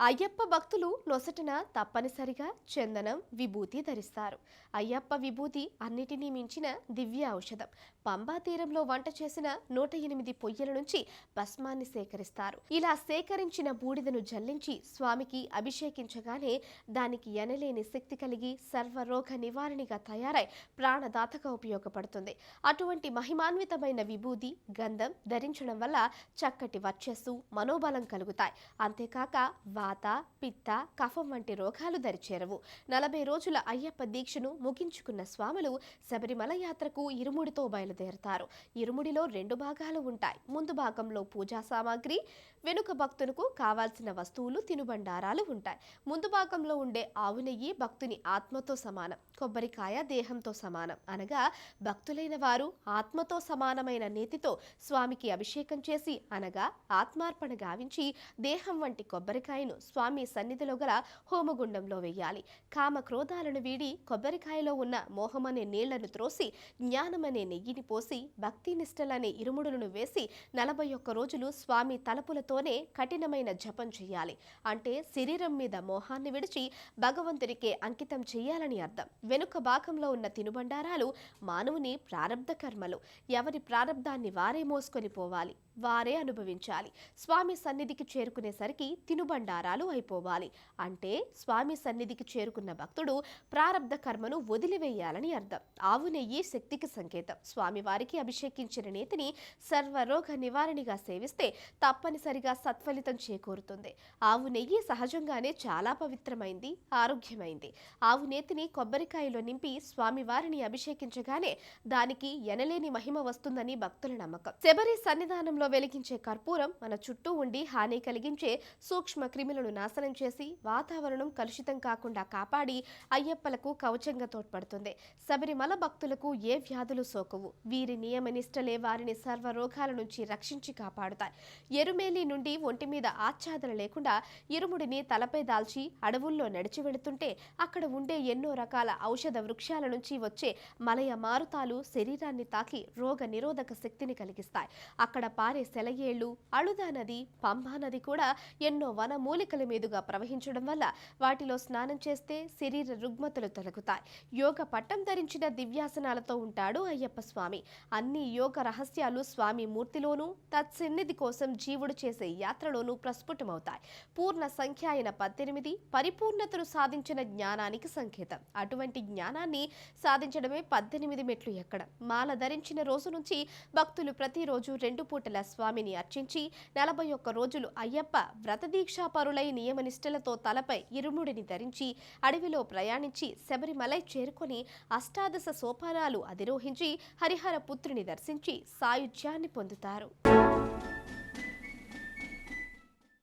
అయ్యప్ప భక్తులు నొసటిన తప్పనిసరిగా చందనం విభూతి ధరిస్తారు. అయ్యప్ప విభూతి అన్నిటినీ మించిన దివ్య ఔషధం. పంబా తీరంలో వంట చేసిన నూట ఎనిమిది పొయ్యల నుంచి భస్మాన్ని సేకరిస్తారు. ఇలా సేకరించిన బూడిదను జల్లించి స్వామికి అభిషేకించగానే దానికి ఎనలేని శక్తి కలిగి సర్వరోగ నివారణగా తయారై ప్రాణదాతగా ఉపయోగపడుతుంది. అటువంటి మహిమాన్వితమైన విభూతి గంధం ధరించడం వల్ల చక్కటి వర్చస్సు మనోబలం కలుగుతాయి. అంతేకాక వాత పిత్త కఫం వంటి రోగాలు దరిచేరవు. నలభై రోజుల అయ్యప్ప దీక్షను ముగించుకున్న స్వాములు శబరిమల యాత్రకు ఇరుముడితో బయలుదేరతారు. ఇరుముడిలో రెండు భాగాలు ఉంటాయి. ముందు భాగంలో పూజా సామాగ్రి వెనుక భక్తులకు కావాల్సిన వస్తువులు తినుబండారాలు ఉంటాయి. ముందు భాగంలో ఉండే ఆవు నెయ్యి భక్తుని ఆత్మతో సమానం కొబ్బరికాయ దేహంతో సమానం అనగా భక్తులైన వారు ఆత్మతో సమానమైన నేతితో స్వామికి అభిషేకం చేసి అనగా ఆత్మార్పణ గావించి దేహం వంటి కొబ్బరికాయను స్వామి సన్నిధిలో గల హోమగుండంలో వేయాలి. కామ క్రోధాలను వీడి కొబ్బరికాయలో ఉన్న మోహమనే నీళ్ళను త్రోసి జ్ఞానమనే నెయ్యిని పోసి భక్తి నిష్టలనే ఇరుముడులను వేసి నలభై ఒక్క రోజులు స్వామి తలపులతోనే కఠినమైన జపం చేయాలి. అంటే శరీరం మీద మోహాన్ని విడిచి భగవంతుడికే అంకితం చేయాలని అర్థం. వెనుక భాగంలో ఉన్న తినుబండారాలు మానవుని ప్రారంధ కర్మలు. ఎవరి ప్రారంధాన్ని వారే మోసుకొని పోవాలి వారే అనుభవించాలి. స్వామి సన్నిధికి చేరుకునేసరికి తినుబండారాలు అయిపోవాలి. అంటే స్వామి సన్నిధికి చేరుకున్న భక్తుడు ప్రారంధ కర్మను వదిలివేయాలని అర్థం. ఆవు నెయ్యి శక్తికి సంకేతం. స్వామివారికి అభిషేకించిన నేతిని సర్వరోగ నివారణగా సేవిస్తే తప్పనిసరిగా సత్ఫలితం చేకూరుతుంది. ఆవు నెయ్యి సహజంగానే చాలా పవిత్రమైంది ఆరోగ్యమైంది. ఆవు నేతిని కొబ్బరికాయలో నింపి స్వామివారిని అభిషేకించగానే దానికి ఎనలేని మహిమ వస్తుందని భక్తుల నమ్మకం. శబరి సన్నిధానంలో వెలిగించే కర్పూరం మన చుట్టూ ఉండి హాని కలిగించే సూక్ష్మ క్రిమి భూమిలను నాశనం చేసి వాతావరణం కలుషితం కాకుండా కాపాడి అయ్యప్పలకు కవచంగా తోడ్పడుతుంది. శబరిమల భక్తులకు ఏ వ్యాధులు సోకవు. వీరి నియమనిష్టలే వారిని సర్వ రోగాల నుంచి రక్షించి కాపాడుతాయి. ఎరుమేలి నుండి ఒంటి మీద ఆచ్ఛాదన లేకుండా ఇరుముడిని తలపై దాల్చి అడవుల్లో నడిచి వెళుతుంటే అక్కడ ఉండే ఎన్నో రకాల ఔషధ వృక్షాల నుంచి వచ్చే మలయ మారుతాలు శరీరాన్ని తాకి రోగ నిరోధక శక్తిని కలిగిస్తాయి. అక్కడ పారే సెలయేళ్ళు అళుదా నది పంబా నది కూడా ఎన్నో వనమూల మూలికల మీదుగా ప్రవహించడం వల్ల వాటిలో స్నానం చేస్తే శరీర రుగ్మతలు తొలగుతాయి. యోగ పట్టం ధరించిన దివ్యాసనాలతో ఉంటాడు అయ్యప్ప స్వామి. అన్ని యోగ రహస్యాలు స్వామి మూర్తిలోనూ తత్సన్నిధి కోసం జీవుడు చేసే యాత్రలోనూ ప్రస్ఫుటమవుతాయి. పూర్ణ సంఖ్య అయిన పద్దెనిమిది పరిపూర్ణతను సాధించిన జ్ఞానానికి సంకేతం. అటువంటి జ్ఞానాన్ని సాధించడమే పద్దెనిమిది మెట్లు ఎక్కడం. మాల ధరించిన రోజు నుంచి భక్తులు ప్రతిరోజు రెండు పూటల స్వామిని అర్చించి నలభై ఒక్క రోజులు అయ్యప్ప వ్రతదీక్షాపరులై నియమనిష్టలతో తలపై ఇరుముడిని ధరించి అడవిలో ప్రయాణించి శబరిమలై చేరుకొని అష్టాదశ సోపానాలు అధిరోహించి హరిహర పుత్రుని దర్శించి సాయుధ్యాన్ని పొందుతారు.